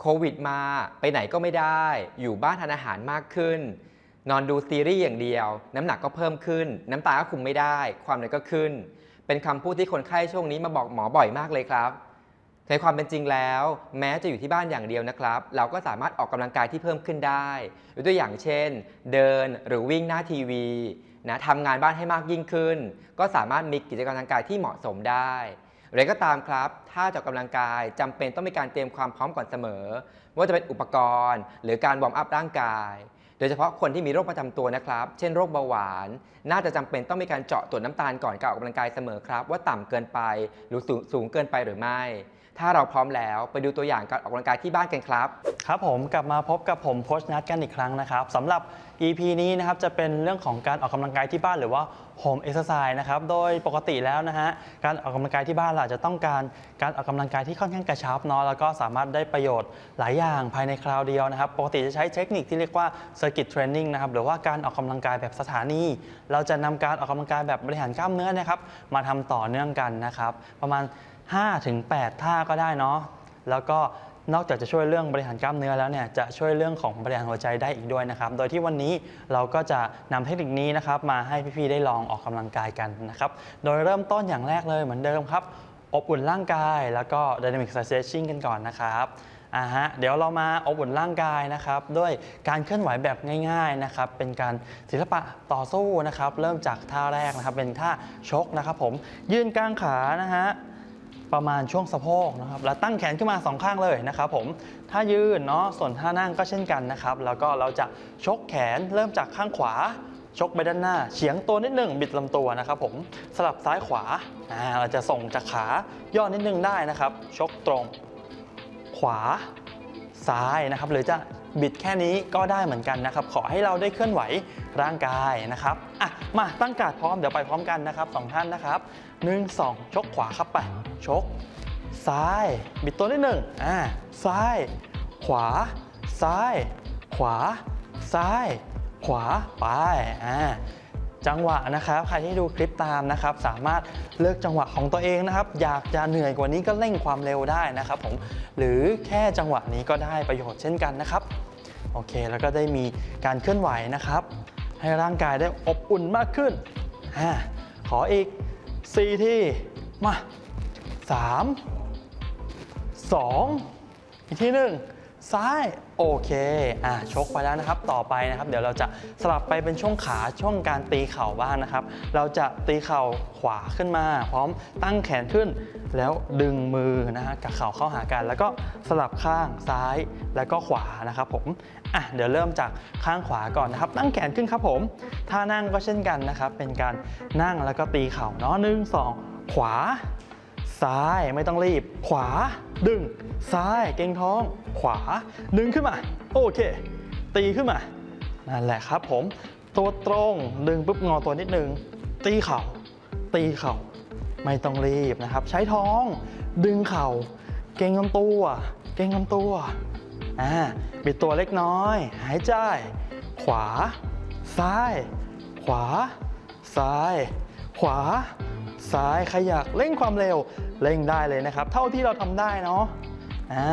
โควิดมาไปไหนก็ไม่ได้ อยู่บ้านทานอาหารมากขึ้น นอนดูซีรีส์อย่างเดียว น้ำหนักก็เพิ่มขึ้น น้ำตาก็คุมไม่ได้ ความดันก็ขึ้น เป็นคำพูดที่คนไข้ช่วงนี้มาบอกหมอบ่อยมากเลยครับในความเป็นจริงแล้ว แม้จะอยู่ที่บ้านอย่างเดียวนะครับ เราก็สามารถออกกำลังกายที่เพิ่มขึ้นได้ยกตัวอย่างเช่น เดินหรือวิ่งหน้าทีวีนะทำงานบ้านให้มากยิ่งขึ้น ก็สามารถมีกิจกรรมทางกายที่เหมาะสมได้ อะไรก็ตามครับ ถ้าจะออกกำลังกายจำเป็นต้องมีการเตรียมความพร้อมก่อนเสมอไม่ว่าจะเป็นอุปกรณ์ หรือการวอร์มอัพร่างกาย โดยเฉพาะคนที่มีโรคประจำตัวนะครับ เช่นโรคเบาหวาน น่าจะจำเป็นต้องมีการเจาะตรวจน้ำตาลก่อนการออกกำลังกายเสมอครับ ว่าต่ำเกินไปหรือสูงสูงเกินไปหรือไม่ ถ้าเราพร้อมแล้วไปดูตัวอย่างการออกกำลังกายที่บ้านกันครับ ครับผมกลับมาพบกับผมโคชนัทกันอีกครั้งนะครับสำหรับ EP นี้นะครับจะเป็นเรื่องของการออกกำลังกายที่บ้านหรือว่า Home Exercise นะครับโดยปกติแล้วนะฮะการออกกำลังกายที่บ้านเราจะต้องการการออกกำลังกายที่ค่อนข้างกระชับเนาะแล้วก็สามารถได้ประโยชน์หลายอย่างภายในคราวเดียวนะครับปกติจะใช้เทคนิคที่เรียกว่า Circuit Training นะครับหรือว่าการออกกำลังกายแบบสถานี เราจะนำการออกกำลังกายแบบบริหารกล้ามเนื้อนะครับมาทำต่อเนื่องกันนะครับประมาณ 5-8ท่าก็ได้เนาะแล้วก็นอกจากจะช่วยเรื่องบริหารกล้ามเนื้อแล้วเนี่ยจะช่วยเรื่องของบริหารหัวใจได้อีกด้วยนะครับ โดยที่วันนี้เราก็จะนำเทคนิคนี้นะครับมาให้พี่ๆได้ลองออกกำลังกายกันนะครับ โดยเริ่มต้นอย่างแรกเลยเหมือนเดิมครับ อบอุ่นร่างกาย แล้วก็ Dynamic Stretching กันก่อนนะครับอ่าฮะเดี๋ยวเรามาอบอุ่นร่างกายนะครับด้วยการเคลื่อนไหวแบบง่ายๆนะครับเป็นการศิลปะต่อสู้นะครับเริ่มจากท่าแรกนะครับเป็นท่าชกนะครับผมยืนกลางขานะฮะ ประมาณช่วงสะโพกนะครับแล้วตั้งแขนขึ้นมาสองข้างเลยนะครับผมถ้ายืนเนาะส่วนท่านั่งก็เช่นกันนะครับ แล้วก็เราจะชกแขนเริ่มจากข้างขวา ชกไปด้านหน้าเฉียงตัวนิดหนึ่งบิดลำตัวนะครับผมสลับซ้ายขวาเราจะส่งจากขาย่อนิดนึงได้นะครับ ชกตรง ขวาซ้ายนะครับหรือจะบิดแค่นี้ก็ได้เหมือนกันนะครับ ขอให้เราได้เคลื่อนไหวร่างกายนะครับอะมาตั้งการดพร้อมเดี๋ยวไปพร้อมกันนะครับสองท่านนะครับหนึ่งสองชกขวาครับไป ชก ซ้าย บิดตัวนิดหนึ่งอ่าซ้าย ขวา ซ้าย ขวา ซ้าย ขวาไปอ่าจังหวะนะครับใครที่ดูคลิปตามนะครับ สามารถเลือกจังหวะของตัวเองนะครับ อยากจะเหนื่อยกว่านี้ก็เร่งความเร็วได้นะครับผมหรือแค่จังหวะนี้ก็ได้ประโยชน์เช่นกันนะครับโอเค แล้วก็ได้มีการเคลื่อนไหวนะครับ ให้ร่างกายได้อบอุ่นมากขึ้นอ่าขออีก 4 ที่มา 3 2 อีกทีหนึ่งซ้าย โอเค อะชกไปแล้วนะครับ ต่อไปนะครับ เดี๋ยวเราจะสลับไปเป็นช่วงขาช่วงการตีเข่าบ้างนะครับ เราจะตีเข่าขวาขึ้นมา พร้อมตั้งแขนขึ้น แล้วดึงมือนะฮะกับเข่าเข้าหากัน แล้วก็สลับข้างซ้ายแล้วก็ขวานะครับผม อะเดี๋ยวเริ่มจากข้างขวาก่อนนะครับ ตั้งแขนขึ้นครับผมท่านั่งก็เช่นกันนะครับ เป็นการนั่งแล้วก็ตีเข่าเนาะหนึ่งสองขวา ซ้ายไม่ต้องรีบ ขวา ดึง ซ้ายเกรงท้อง ขวา ดึงขึ้นมา โอเค ตีขึ้นมา นั่นแหละครับผม ตัวตรงดึงปุ๊บงอตัวนิดนึง ตีเข่า ตีเข่า ไม่ต้องรีบนะครับ ใช้ท้อง ดึงเข่า เกรงลำตัว เกรงลำตัวอ่าบิดตัวเล็กน้อย หายใจ ขวา ซ้าย ขวา ซ้าย ขวา ซ้ายใครอยากเร่งความเร็ว เร่งได้เลยนะครับ เท่าที่เราทำได้เนาะอ่า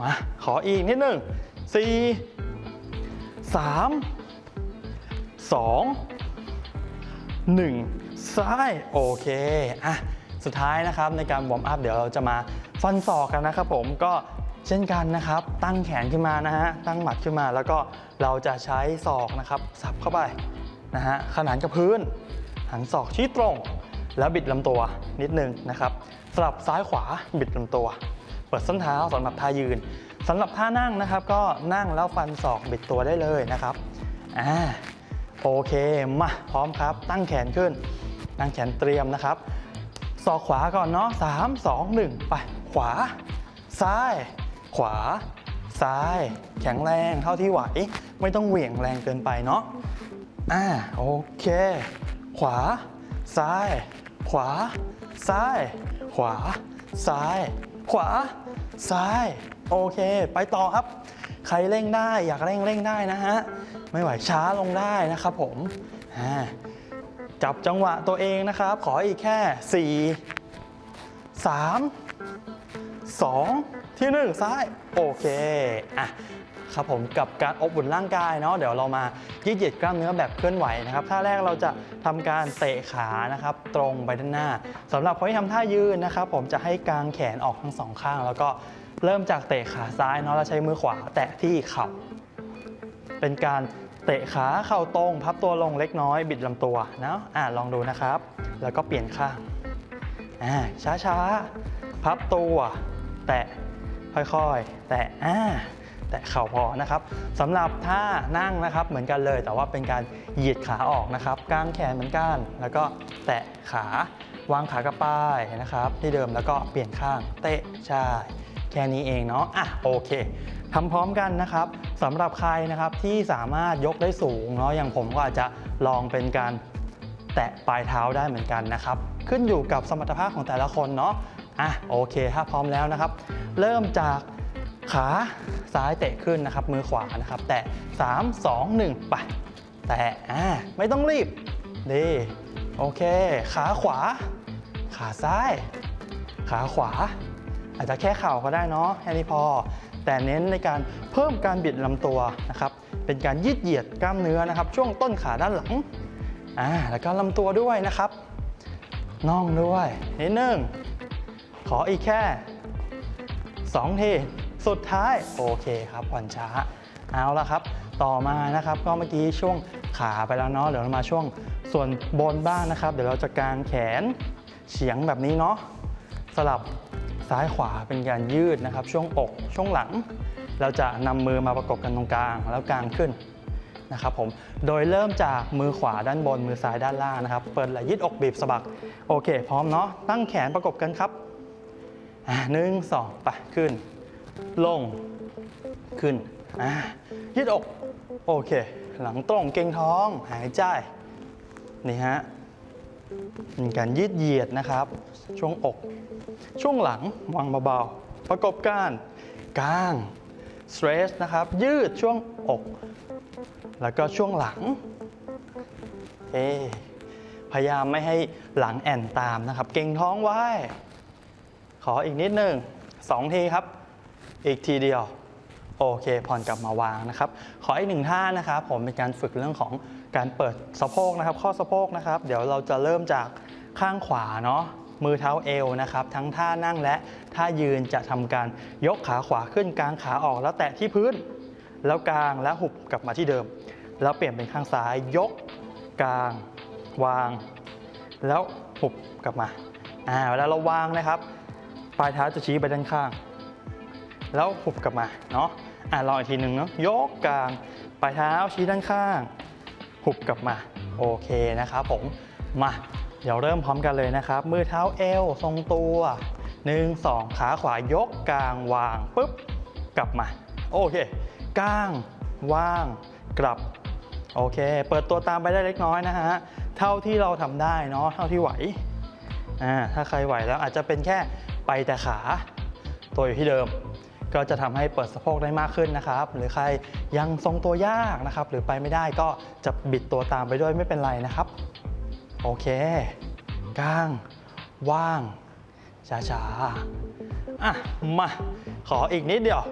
มาขออีกนิดหนึ่งสี่สามสองหนึ่งซ้ายโอเคอะสุดท้ายนะครับในการวอร์มอัพเดี๋ยวเราจะมาฟันศอกกันนะครับผมก็เช่นกันนะครับ ตั้งแขนขึ้นมานะฮะตั้งหมัดขึ้นมาแล้วก็เราจะใช้ศอกนะครับสับเข้าไปนะฮะขนานกับพื้น หันศอกชี้ตรง แล้วบิดลำตัวนิดนึงนะครับสลับซ้ายขวาบิดลำตัว เปิดส้นเท้าสำหรับท่ายืนสำหรับท่านั่งนะครับ ก็นั่งแล้วฟันศอกบิดตัวได้เลยนะครับอ่าโอเคมาพร้อมครับ ตั้งแขนขึ้น ตั้งแขนเตรียมนะครับศอกขวาก่อนเนาะสามสองหนึ่งไปขวา ซ้าย ขวา ซ้าย แข็งแรงเท่าที่ไหว ไม่ต้องเหวี่ยงแรงเกินไปเนาะอ่าโอเค ขวา ซ้าย ขวา ซ้าย ขวา ซ้าย ขวา ซ้าย โอเค ไปต่อครับ ใครเร่งได้อยากเร่งเร่งได้นะฮะ ไม่ไหวช้าลงได้นะครับผมจับจังหวะตัวเองนะครับ ขออีกแค่ 4 3 2 ที่หนึ่งซ้าย โอเค อะ ครับผมกับการอบอุ่นร่างกายเนาะเดี๋ยวเรามายืดเหยียดกล้ามเนื้อแบบเคลื่อนไหวนะครับท่าแรกเราจะทำการเตะขานะครับตรงไปด้านหน้าสำหรับคนที่ทำท่ายืนนะครับผมจะให้กางแขนออกทั้งสองข้าง แล้วก็เริ่มจากเตะขาซ้ายเนาะแล้วใช้มือขวาแตะที่เข่าเป็นการเตะขาเข่าตรง พับตัวลงเล็กน้อยบิดลำตัวนะอะลองดูนะครับ แล้วก็เปลี่ยนข้างอ่าช้าๆ พับตัว แตะค่อยๆ แตะอ่า ตะเข่าพอนะครับสำหรับท่านั่งนะครับเหมือนกันเลย แต่ว่าเป็นการเหยียดขาออกนะครับกางแขนเหมือนกัน แล้วก็แตะขาวางขากระป้ายนะครับ ที่เดิมแล้วก็เปลี่ยนข้างเตะใช่แค่นี้เองเนาะอะโอเคทำพร้อมกันนะครับสำหรับใครนะครับที่สามารถยกได้สูงเนาะอย่างผมก็อาจจะลองเป็นการแตะปลายเท้าได้เหมือนกันนะครับ ขึ้นอยู่กับสมรรถภาพของแต่ละคนเนาะอะโอเค ถ้าพร้อมแล้วนะครับ เริ่มจาก ขาซ้ายเตะขึ้นนะครับ มือขวานะครับ แตะ3 2 1 ไป แตะอ่าไม่ต้องรีบ ดี โอเค ขาขวา ขาซ้าย ขาขวา อาจจะแค่เข่าก็ได้เนาะแค่นี้พอ แต่เน้นในการเพิ่มการบิดลำตัวนะครับ เป็นการยืดเหยียดกล้ามเนื้อนะครับ ช่วงต้นขาด้านหลังอ่าแล้วก็ลำตัวด้วยนะครับน่องด้วยนิดนึงขออีกแค่2ที สุดท้ายโอเคครับผ่อนช้าเอาละครับ ต่อมานะครับก็เมื่อกี้ช่วงขาไปแล้วเนาะเดี๋ยวเรามาช่วงส่วนบนบ้างนะครับ เดี๋ยวเราจะกางแขนเฉียงแบบนี้เนาะสลับซ้ายขวาเป็นการยืดนะครับ ช่วงอกช่วงหลัง เราจะนำมือมาประกบกันตรงกลางแล้วกางขึ้นนะครับผมโดยเริ่มจากมือขวาด้านบนมือซ้ายด้านล่างนะครับ เปิดไหล่ยืดอกบีบสะบักโอเค พร้อมเนาะตั้งแขนประกบกันครับหนึ่งสองไปขึ้น ลง ขึ้น อ่า ยืดอก โอเค หลังตรงเก่งท้อง หายใจ นี่ฮะเป็นการยืดเหยียดนะครับ ช่วงอก ช่วงหลังวางเบาๆ ประกบกันกลาง stretch นะครับ ยืดช่วงอก แล้วก็ช่วงหลัง เอพยายามไม่ให้หลังแอนตามนะครับ เก่งท้องไว้ ขออีกนิดหนึ่งสองทีครับ อีกทีเดียว โอเค ผ่อนกลับมาวางนะครับ ขออีกหนึ่งท่านะครับ ผมเป็นการฝึกเรื่องของการเปิดสะโพกนะครับ ข้อสะโพกนะครับ เดี๋ยวเราจะเริ่มจากข้างขวาเนาะมือเท้าเอวนะครับ ทั้งท่านั่งและท่ายืนจะทำการยกขาขวาขึ้นกลางขาออกแล้วแตะที่พื้น แล้วกลางแล้วหุบกลับมาที่เดิม แล้วเปลี่ยนเป็นข้างซ้ายยก กลาง วาง แล้วหุบกลับมาอ่าเวลาเราวางนะครับ ปลายเท้าจะชี้ไปด้านข้าง แล้วหุบกลับมาเนาะอะลองอีกทีหนึ่งเนาะยกกลางปลายเท้าชี้ด้านข้าง หุบกลับมาโอเคนะครับผมมาเดี๋ยวเริ่มพร้อมกันเลยนะครับ มือเท้าเอวทรงตัว1 2ขาขวายกกลางวางปุ๊บกลับมาโอเคกลางว่างกลับโอเค เปิดตัวตามไปได้เล็กน้อยนะฮะเท่าที่เราทำได้เนาะเท่าที่ไหวอ่าถ้าใครไหวแล้วอาจจะเป็นแค่ไปแต่ขา ตัวอยู่ที่เดิม ก็จะทำให้เปิดสะโพกได้มากขึ้นนะครับ หรือใครยังทรงตัวยากนะครับ หรือไปไม่ได้ก็จะบิดตัวตามไปด้วยไม่เป็นไรนะครับ โอเคกลางว่างช้าๆอะมาขออีกนิดเดียว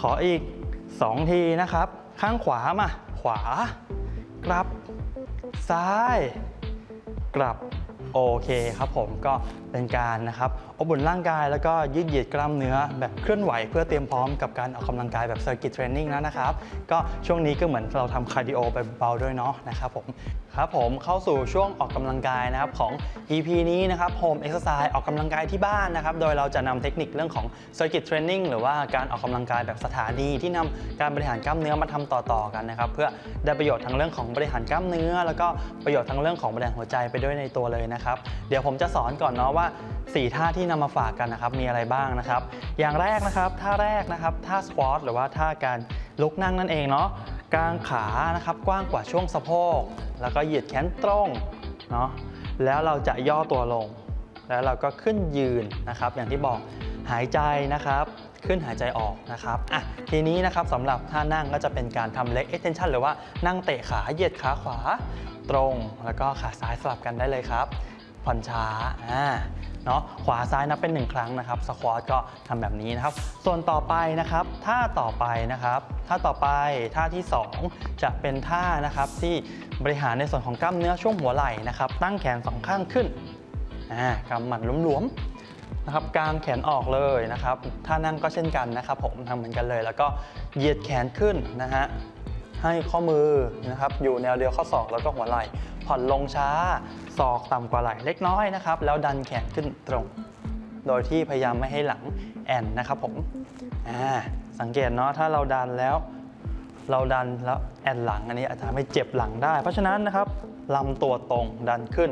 ขออีก 2 ทีนะครับ ข้างขวามา ขวา กลับ ซ้าย กลับ โอเคครับผมก็เป็นการนะครับ อบอุ่นร่างกายแล้วก็ยืดเหยียดกล้ามเนื้อแบบเคลื่อนไหวเพื่อเตรียมพร้อมกับการออกกำลังกายแบบเซอร์กิตเทรนนิ่งแล้วนะครับ ก็ช่วงนี้ก็เหมือนเราทำคาร์ดิโอไปเบาๆด้วยเนาะนะครับผมครับผมเข้าสู่ช่วงออกกำลังกายนะครับของ EP นี้นะครับโฮมเอ็กซ์ไซส์ออกกำลังกายที่บ้านนะครับโดยเราจะนำเทคนิคเรื่องของเซอร์กิตเทรนนิ่งหรือว่าการออกกำลังกายแบบสถานีที่นำการบริหารกล้ามเนื้อมาทำต่อๆกันนะครับเพื่อได้ประโยชน์ทั้งเรื่องของบริหารกล้ามเนื้อ แล้วก็ประโยชน์ทั้งเรื่องของบริหารหัวใจไปด้วยในตัวเลยนะครับเดี๋ยวผมจะสอนก่อนเนาะว่า 4 ท่าที่นำมาฝากกันนะครับมีอะไรบ้างนะครับ อย่างแรกนะครับท่าแรกนะครับท่าสควอตหรือว่าท่าการลุกนั่งนั่นเองเนาะกางขานะครับกว้างกว่าช่วงสะโพก แล้วก็เหยียดแขนตรงเนาะแล้วเราจะย่อตัวลง แล้วเราก็ขึ้นยืนนะครับ อย่างที่บอกหายใจนะครับ ขึ้นหายใจออกนะครับอะทีนี้นะครับสำหรับท่านั่งก็จะเป็นการทำเล็ก extension หรือว่านั่งเตะขาเหยียดขาขวาตรง แล้วก็ขาซ้ายสลับกันได้เลยครับ ผ่อนช้าอ่าเนาะขวาซ้ายนับเป็นหนึ่งครั้งนะครับสควอตก็ทำแบบนี้นะครับ ส่วนต่อไปนะครับท่าต่อไปนะครับท่าต่อไปท่าที่ 2 จะเป็นท่านะครับที่บริหารในส่วนของกล้ามเนื้อช่วงหัวไหล่นะครับ ตั้งแขนสองข้างขึ้นอ่ากำหมัดหลวมๆนะครับกางแขนออกเลยนะครับท่านั่งก็เช่นกันนะครับ ผมทำเหมือนกันเลย แล้วก็เหยียดแขนขึ้นนะฮะ ให้ข้อมือนะครับอยู่แนวเดียวข้อศอกแล้วก็หัวไหล่ผ่อนลงช้าศอกต่ำกว่าไหล่เล็กน้อยนะครับ แล้วดันแขนขึ้นตรง โดยที่พยายามไม่ให้หลังแอนนะครับผมสังเกตเนาะถ้าเราดันแล้ว เราดันแล้วแอนหลังอันนี้อาจจะทำให้เจ็บหลังได้ เพราะฉะนั้นนะครับลำตัวตรงดันขึ้น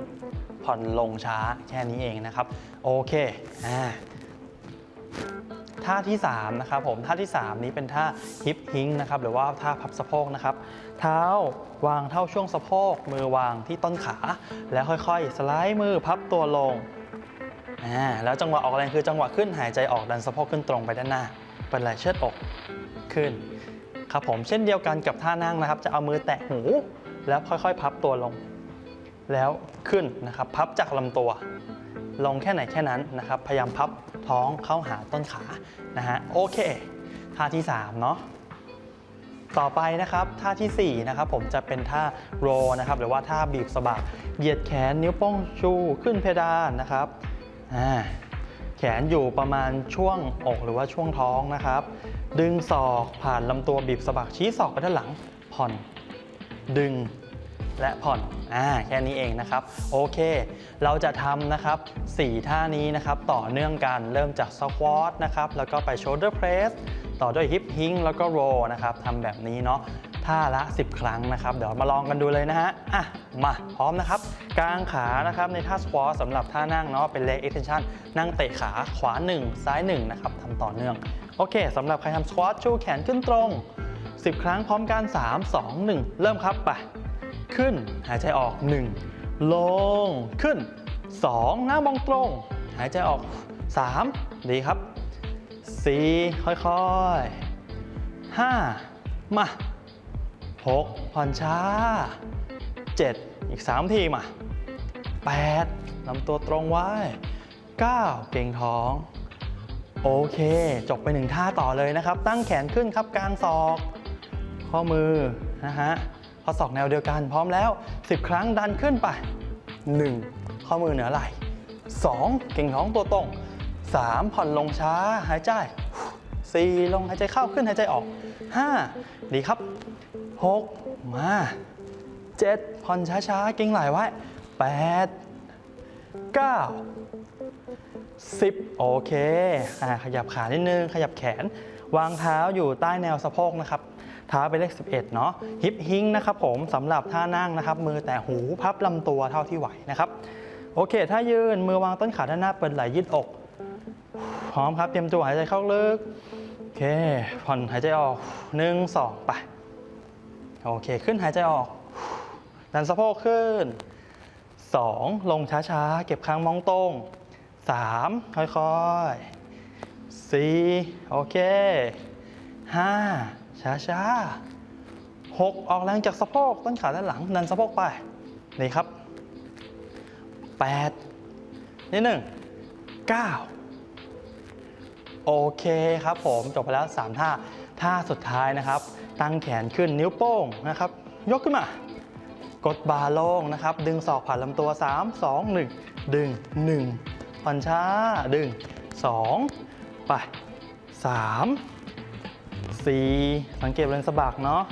ผ่อนลงช้าแค่นี้เองนะครับ โอเคอ่า ท่าที่3นะครับผมท่าที่ 3 นี้เป็นท่าฮิปฮิงนะครับหรือว่าท่าพับสะโพกนะครับ เท้าวางเท่าช่วงสะโพก มือวางที่ต้นขา แล้วค่อยๆ สไลด์มือพับตัวลงอ่าแล้วจังหวะออกแรงคือจังหวะขึ้นหายใจออกดันสะโพกขึ้นตรงไปด้านหน้าเป็นไหลเชิดอกขึ้นครับผมเช่นเดียวกันกับท่านั่งนะครับ จะเอามือแตะหู แล้วค่อยๆ พับตัวลง แล้วขึ้นนะครับ พับจากลำตัว ลงแค่ไหนแค่นั้นนะครับ พยายามพับท้องเข้าหาต้นขานะฮะโอเคท่าที่3เนาะต่อไปนะครับท่าทีสี่4นะครับผมจะเป็นท่าโรนะครับหรือว่าท่าบีบสะบักเหยียดแขนนิ้วโป้งชูขึ้นเพดานนะครับแขนอยู่ประมาณช่วงอกหรือว่าช่วงท้องนะครับ ดึงศอกผ่านลำตัวบีบสะบักชี้ศอกไปด้านหลังผ่อน ดึง และผ่อนอ่าแค่นี้เองนะครับ โอเค เราจะทำนะครับ4ท่านี้นะครับต่อเนื่องกันเริ่มจากสควอตนะครับแล้วก็ไป shoulder press ต่อด้วย hip hing แล้วก็ row นะครับทำแบบนี้เนาะท่าละ 10 ครั้งนะครับ เดี๋ยวมาลองกันดูเลยนะฮะอะมาพร้อมนะครับกางขานะครับในท่าสควอตสำหรับท่านั่งเนาะเป็น leg extension นั่งเตะขาขวา 1 ซ้าย 1 นะครับทำต่อเนื่อง โอเคสำหรับใครทำสควอตชูแขนขึ้นตรง 10 ครั้งพร้อมกัน 3 2 1 เริ่มครับไป ขึ้น หายใจออก 1 ลงขึ้น 2 หน้ามองตรง หายใจออก 3 ดีครับ 4 ค่อยๆ 5 มา 6 ผ่อนช้า 7 อีก 3 ทีมา 8ลำตัวตรงไว้ 9 เก่งท้อง โอเค จบไปหนึ่งท่าต่อเลยนะครับ ตั้งแขนขึ้นครับกลางศอก ข้อมือนะฮะ ข้อศอกแนวเดียวกันพร้อมแล้ว 10 ครั้งดันขึ้นไป 1. ข้อมือเหนือไหล่ 2. เก่งท้องตัวตรง 3. ผ่อนลงช้าหายใจ 4. ลงหายใจเข้าขึ้นหายใจออก 5. ดีครับ 6. มา 7. ผ่อนช้าๆเก่งไหล่ไว้ 8. 9 10 โอเคอขยับขานิดนึง ขยับแขน วางเท้าอยู่ใต้แนวสะโพกนะครับ เท้าเป็นเลข 11 เนาะฮิปฮิงนะครับผมสำหรับท่านั่งนะครับ มือแต่หูพับลำตัวเท่าที่ไหวนะครับโอเค ถ้ายืนมือวางต้นขาด้านหน้าเปิดไหล่ยืดอกพร้อมครับเตรียมตัวหายใจเข้าลึกโอเคผ่อนหายใจออก1 2ไปโอเค ขึ้นหายใจออก ดันสะโพกขึ้น 2 ลงช้าๆ เก็บค้างมองตรง 3 ค่อยๆ 4 โอเค 5 ช้าๆ6ออกแรงจากสะโพกต้นขาด้านหลังดันสะโพกไป นี่ครับ8นี่หนึ่ง9โอเคครับผมจบไปแล้ว3ท่าท่าสุดท้ายนะครับ ตั้งแขนขึ้นนิ้วโป้งนะครับ ยกขึ้นมา กดบาร์ลงนะครับ ดึงศอกผ่านลำตัว 3 2 1 ดึง 1 ผ่อนช้า ดึง 2 ไป 3 4 สังเกตบริเวณสะบักเนาะ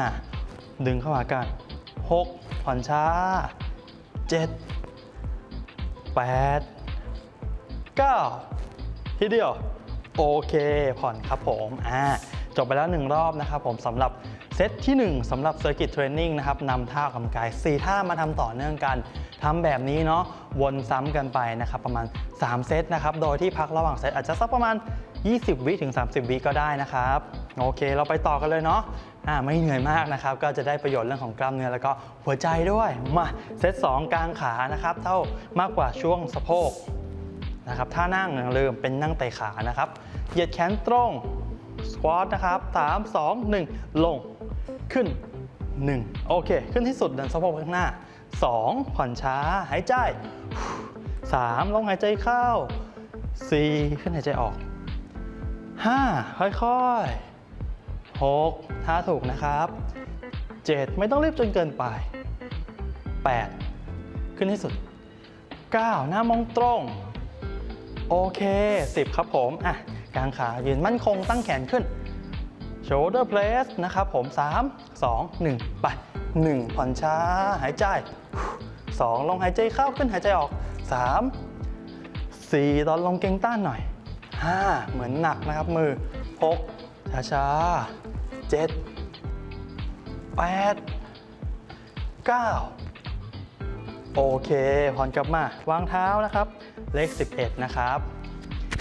5ดึงเข้าหากัน 6 ผ่อนช้า 7 8 9 ทีเดียว โอเค ผ่อนครับผมอ่าจบไปแล้ว 1 รอบนะครับผมสำหรับเซตที่ 1สำหรับ Circuit Training นะครับนำท่าออกกำลังกาย 4 ท่ามาทำต่อเนื่องกันทำแบบนี้เนาะวนซ้ำกันไปนะครับประมาณ 3 เซตนะครับ โดยที่พักระหว่างเซตอาจจะสักประมาณ 20 วิถึง 30 วิก็ได้นะครับโอเค เราไปต่อกันเลยเนาะอ่าไม่เหนื่อยมากนะครับ ก็จะได้ประโยชน์เรื่องของกล้ามเนื้อแล้วก็หัวใจด้วยมาเซต2กลางขานะครับ เท่ามากกว่าช่วงสะโพกนะครับท่านั่งอย่าลืมเป็นนั่งเตะขานะครับ เหยียดแขนตรงสควอตนะครับ 3 2 1 ลงขึ้น 1 โอเค ขึ้นที่สุดดันสะโพกข้างหน้า 2 ผ่อนช้าหายใจ 3 ลงหายใจเข้า 4 ขึ้นหายใจออก 5 ค่อยๆ6ท่าถูกนะครับ 7 ไม่ต้องรีบจนเกินไป 8 ขึ้นให้สุด 9 หน้ามองตรง โอเค 10 ครับผม อะ กางขายืนมั่นคงตั้งแขนขึ้น shoulder press นะครับผม 3 2 1 ไป 1 ผ่อนช้า หายใจ 2 ลงหายใจเข้าขึ้นหายใจออก 3 4 ตอนลงเกรงต้านหน่อย 5 เหมือนหนักนะครับมือ 6 ช้าช้าๆ7 8 9โอเคผ่อนกลับมาวางเท้านะครับ เลข 11 นะครับ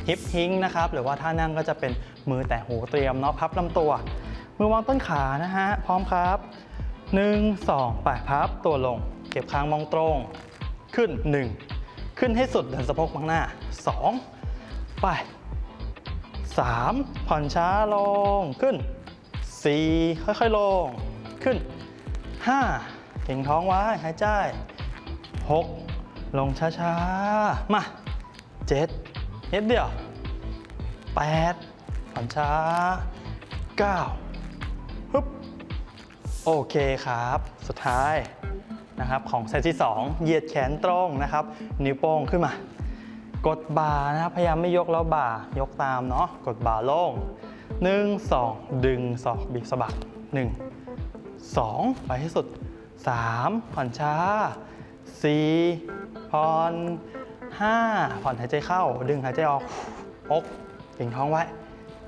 ฮิปฮิงนะครับ หรือว่าท่านั่งก็จะเป็นมือแต่หูเตรียมเนาะพับลำตัว มือวางต้นขานะฮะ พร้อมครับ 1 2ไปพับตัวลง เก็บคางมองตรง ขึ้น 1 ขึ้นให้สุดเดินสะโพกบังหน้า 2 ไป 3 ผ่อนช้าลงขึ้น 4 ค่อยๆลงขึ้น5เก่งท้องไว้หายใจ 6 ลงช้าๆ มา 7 นิดเดียว 8 ผ่อนช้า 9 ฮึบโอเคครับ สุดท้ายนะครับของเซตที่ 2 เหยียดแขนตรงนะครับ นิ้วโป้งขึ้นมา กดบ่านะครับพยายามไม่ยกแล้วบ่ายกตามเนาะกดบ่าลง 1 2 ดึงศอกบีบสะบัก1 2 ไปให้สุด 3 ผ่อนช้า 4 ผ่อน 5 ผ่อนหายใจเข้า ดึงหายใจออก6เก่งท้องไว้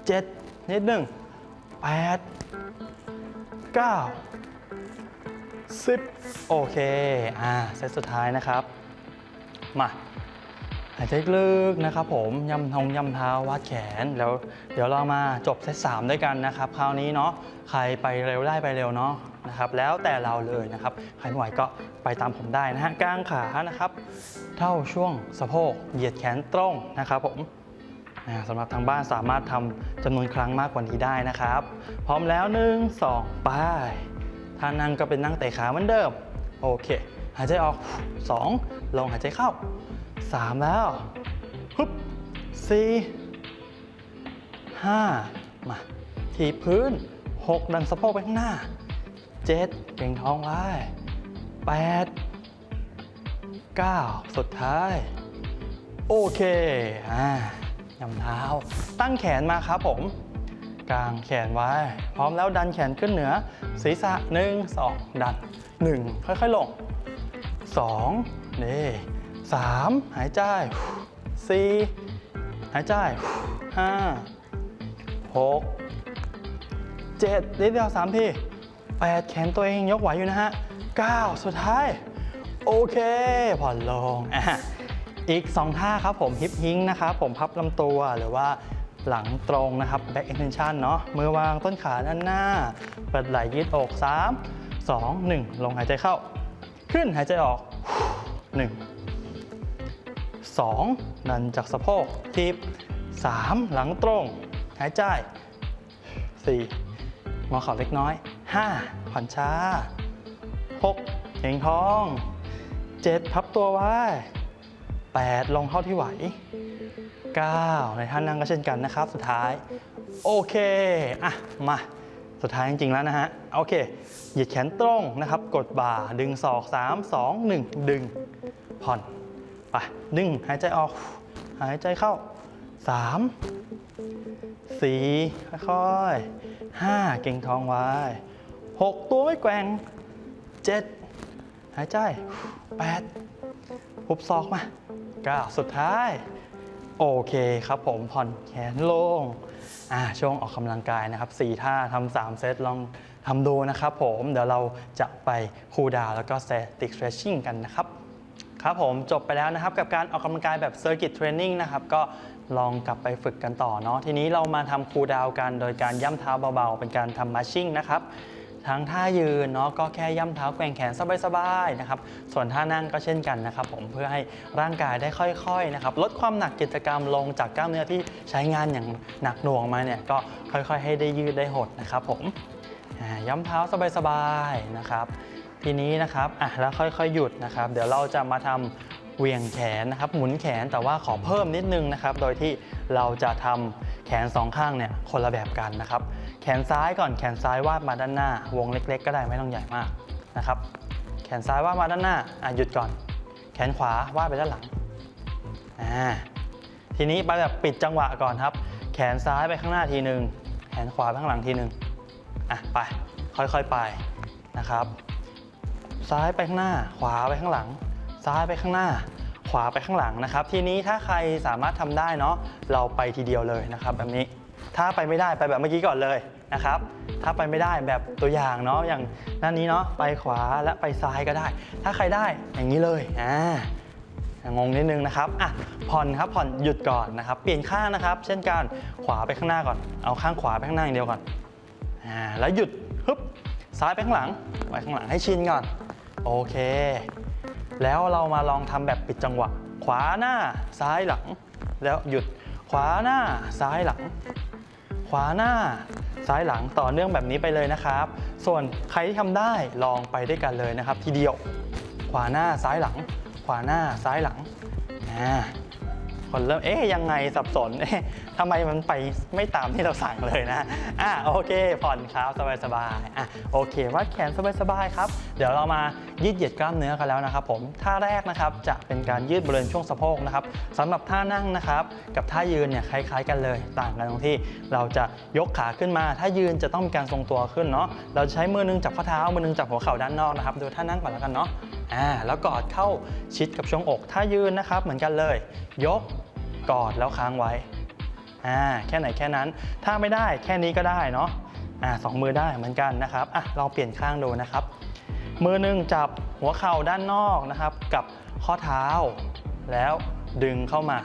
7 นิดหนึ่ง8 9 10 โอเค อ่า เซตสุดท้ายนะครับ มา หายใจลึกนะครับผมย่ำทงย่ำเท้าวัดแขนแล้วเดี๋ยวเรามาจบเซต3ด้วยกันนะครับ คราวนี้เนาะใครไปเร็วได้ไปเร็วเนาะนะครับ แล้วแต่เราเลยนะครับ ใครไม่ไหวก็ไปตามผมได้นะฮะกางขานะครับ เท่าช่วงสะโพกเหยียดแขนตรงนะครับผมอ่าสำหรับทางบ้านสามารถทำจำนวนครั้งมากกว่านี้ได้นะครับ พร้อมแล้ว 1 2 ไปถ้านั่งก็เป็นนั่งเตะขาเหมือนเดิม โอเค หายใจออก 2 ลงหายใจเข้า 3แล้วฮึบสี่ห้ามาทีบพื้น6ดันสะโพกไปข้างหน้า7เก่งท้องไว้8 9สุดท้าย โอเคอ่ายำเท้า ตั้งแขนมาครับผมกางแขนไว้ พร้อมแล้วดันแขนขึ้นเหนือ ศีรษะ 1 2 ดัน 1 ค่อยๆลง 2 นี่ 3 หายใจ 4 หายใจ 5 6 7นิดเดียว3ที8แขนตัวเองยกไหวอยู่นะฮะ 9 สุดท้าย โอเค ผ่อนลงอะอีก 2 ท่าครับผมฮิปฮิงนะครับผมพับลำตัวหรือว่าหลังตรงนะครับ back extension เนาะมือวางต้นขาด้านหน้า เปิดไหล่ยืดอก 3 2 1 ลงหายใจเข้า ขึ้นหายใจออก 1 2 ดันจากสะโพกทีบ3หลังตรง หายใจ 4 งอเข่าเล็กน้อย 5 ผ่อนช้า 6เก่งท้อง 7 พับตัวไว้ 8 ลงเท่าที่ไหว 9 ในท่านั่งก็เช่นกันนะครับ สุดท้าย โอเค อะ มาสุดท้ายจริงๆแล้วนะฮะ โอเค เหยียดแขนตรงนะครับ กดบ่า ดึงศอก 3 2 1 ดึง ผ่อน ไปดึงหายใจออก หายใจเข้า3 4ค่อยๆ5เก่งท้องไว้6ตัวไม่แกว่ง7หายใจ8หุบศอกมา9สุดท้าย โอเคครับผมผ่อนแขนลงอ่าช่วงออกกำลังกายนะครับ4ท่าทำ3เซตลองทำดูนะครับผม เดี๋ยวเราจะไปคูลดาวแล้วก็ static stretching กันนะครับ ครับผมจบไปแล้วนะครับกับการออกกำลังกายแบบ Circuit Training นะครับก็ลองกลับไปฝึกกันต่อเนาะทีนี้เรามาทำคูลดาวน์กันโดยการย่ำเท้าเบาๆ เป็นการทำมาชิ่งนะครับทั้งท่ายืนเนาะก็แค่ย่ำเท้าแกว่งแขนสบายๆนะครับส่วนท่านั่งก็เช่นกันนะครับผมเพื่อให้ร่างกายได้ค่อยๆนะครับลดความหนักกิจกรรมลงจากกล้ามเนื้อที่ใช้งานอย่างหนักหน่วงมาเนี่ยก็ค่อยๆ ให้ได้ยืดได้หดนะครับผมอ่าย่ำเท้าสบายๆนะครับ ทีนี้นะครับอะแล้วค่อยๆหยุดนะครับ เดี๋ยวเราจะมาทำเหวียงแขนนะครับ หมุนแขนแต่ว่าขอเพิ่มนิดนึงนะครับ โดยที่เราจะทำแขนสองข้างเนี่ยคนละแบบกันนะครับ แขนซ้ายก่อนแขนซ้ายวาดมาด้านหน้า วงเล็ก ๆ ก็ได้ไม่ต้องใหญ่มากนะครับ แขนซ้ายวาดมาด้านหน้าอะหยุดก่อน แขนขวาวาดไปด้านหลังอ่าทีนี้ไปแบบปิดจังหวะก่อนครับ แขนซ้ายไปข้างหน้าทีหนึ่งแขนขวาไปข้างหลังทีหนึ่งอะไปค่อยๆไปนะครับ ซ้ายไปข้างหน้า ขวาไปข้างหลัง ซ้ายไปข้างหน้า ขวาไปข้างหลังนะครับ ทีนี้ถ้าใครสามารถทำได้เนาะเราไปทีเดียวเลยนะครับแบบนี้ถ้าไปไม่ได้ไปแบบเมื่อกี้ก่อนเลยนะครับ ถ้าไปไม่ได้แบบตัวอย่างเนาะอย่างด้านนี้เนาะไปขวาและไปซ้ายก็ได้ ถ้าใครได้อย่างนี้เลยอ่างงนิดนึงนะครับอะผ่อนครับผ่อนหยุดก่อนนะครับ เปลี่ยนข้างนะครับ เช่นการขวาไปข้างหน้าก่อน เอาข้างขวาไปข้างหน้าอย่างเดียวก่อนอ่าแล้วหยุดฮึบซ้ายไปข้างหลังไปข้างหลังให้ชินก่อน โอเค แล้วเรามาลองทำแบบปิดจังหวะ ขวาหน้าซ้ายหลัง แล้วหยุดขวาหน้าซ้ายหลัง ขวาหน้าซ้ายหลังต่อเนื่องแบบนี้ไปเลยนะครับ ส่วนใครที่ทำได้ลองไปด้วยกันเลยนะครับ ทีเดียว ขวาหน้าซ้ายหลัง ขวาหน้าซ้ายหลังอ่า คนเริ่มเอ๊ยยังไงสับสนเอ๊ะทำไมมันไปไม่ตามที่เราสั่งเลยนะอะโอเค ผ่อนครับสบายๆอะโอเควาดแขนสบายๆครับ เดี๋ยวเรามายืดเหยียดกล้ามเนื้อกันแล้วนะครับผมท่าแรกนะครับจะเป็นการยืดบริเวณช่วงสะโพกนะครับสำหรับท่านั่งนะครับกับท่ายืนเนี่ยคล้าย ๆ กันเลย ต่างกันตรงที่เราจะยกขาขึ้นมา ถ้ายืนจะต้องมีการทรงตัวขึ้นเนาะเราจะใช้มือหนึงจับข้อเท้ามือหนึงจับหัวเข่าด้านนอกนะครับดูท่านั่งก่อนแล้วกันเนาะอ่าแล้วกอดเข้าชิดกับช่วงอกถ้ายืนนะครับ เหมือนกันเลย ยกกอดแล้วค้างไว้อ่าแค่ไหนแค่นั้น ถ้าไม่ได้แค่นี้ก็ได้เนาะอ่าสองมือได้เหมือนกันนะครับอะลองเปลี่ยนข้างดูนะครับ มือหนึ่งจับหัวเข่าด้านนอกนะครับ กับข้อเท้า แล้วดึงเข้ามา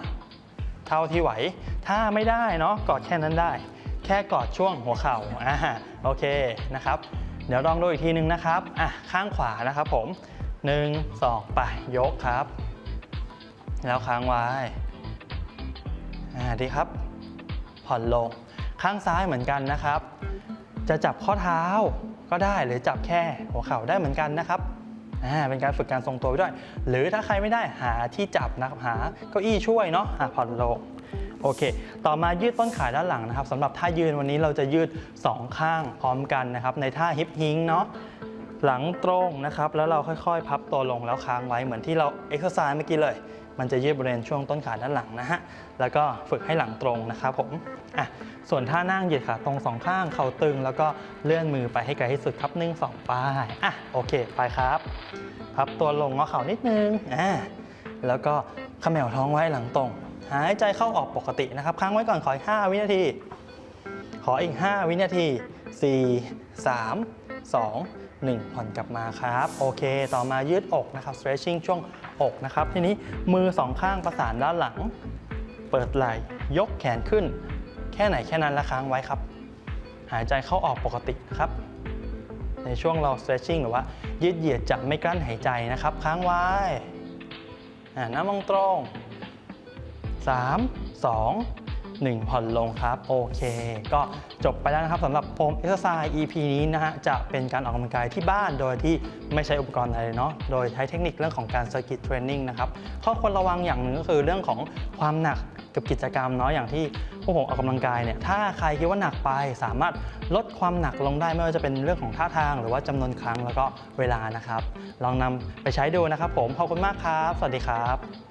เท่าที่ไหว ถ้าไม่ได้เนาะกอดแค่นั้นได้ แค่กอดช่วงหัวเข่าอ่าโอเคนะครับ เดี๋ยวลองดูอีกทีนึงนะครับอะข้างขวานะครับผม 1 2ไปยกครับ แล้วค้างไว้ดีครับ ผ่อนลง ข้างซ้ายเหมือนกันนะครับ จะจับข้อเท้าก็ได้หรือจับแค่หัวเข่าได้เหมือนกันนะครับเป็นการฝึกการทรงตัวไปด้วย หรือถ้าใครไม่ได้หาที่จับนะครับหาเก้าอี้ช่วยเนาะะผ่อนลงโอเค ต่อมายืดต้นขาด้านหลังนะครับสำหรับท่ายืนวันนี้เราจะยืดสองข้างพร้อมกันนะครับ ในท่าฮิปฮิงเนาะ หลังตรงนะครับ แล้วเราค่อยๆ พับตัวลงแล้วค้างไว้เหมือนที่เราเอ็กซ์ไซส์เมื่อกี้เลย มันจะยืดบริเวณช่วงต้นขาด้านหลังนะฮะ แล้วก็ฝึกให้หลังตรงนะครับผมอะส่วนท่านั่งเหยียดขาตรงสองข้างเข่าตึง แล้วก็เลื่อนมือไปให้ไกลที่สุดครับหนึ่งสองไป้ายอะโอเคไปครับ พับตัวลงงอเข่านิดนึงอ่าแล้วก็ขมวท้องไว้หลังตรง หายใจเข้าออกปกตินะครับ ค้างไว้ก่อนขออีก5วินาที ขออีก 5 วินาที 4 3 2 1 ผ่อนกลับมาครับ โอเค ต่อมายืดอกนะครับ stretching ช่วงอกนะครับ ทีนี้มือสองข้างประสานด้านหลัง เปิดไหล่ยกแขนขึ้น แค่ไหนแค่นั้นและค้างไว้ครับ หายใจเข้าออกปกติครับ ในช่วงเรา stretching หรือว่า ยืดเหยียดจะไม่กลั้นหายใจนะครับ ค้างไว้อ่าน้ำมองตรง 3 2 1 ผ่อนลงครับ โอเค ก็จบไปแล้วนะครับสำหรับโ m ม Exercise EP นี้นะฮะจะเป็นการออกกำลังกายที่บ้านโดยที่ไม่ใช้อุปกรณ์อะไรเลยเนาะโดยใช้เทคนิคเรื่องของการ Circuit Training นะครับข้อควรระวังอย่างหนึ่งก็คือเรื่องของความหนักกับกิจกรรมเนาะอย่างที่พวกผมออกกำลังกายเนี่ยถ้าใครคิดว่าหนักไปสามารถลดความหนักลงได้ไม่ว่าจะเป็นเรื่องของท่าทาง หรือว่าจำนวนครั้งแล้วก็เวลานะครับ ลองนำไปใช้ดูนะครับผมขอบคุณมากครับ สวัสดีครับ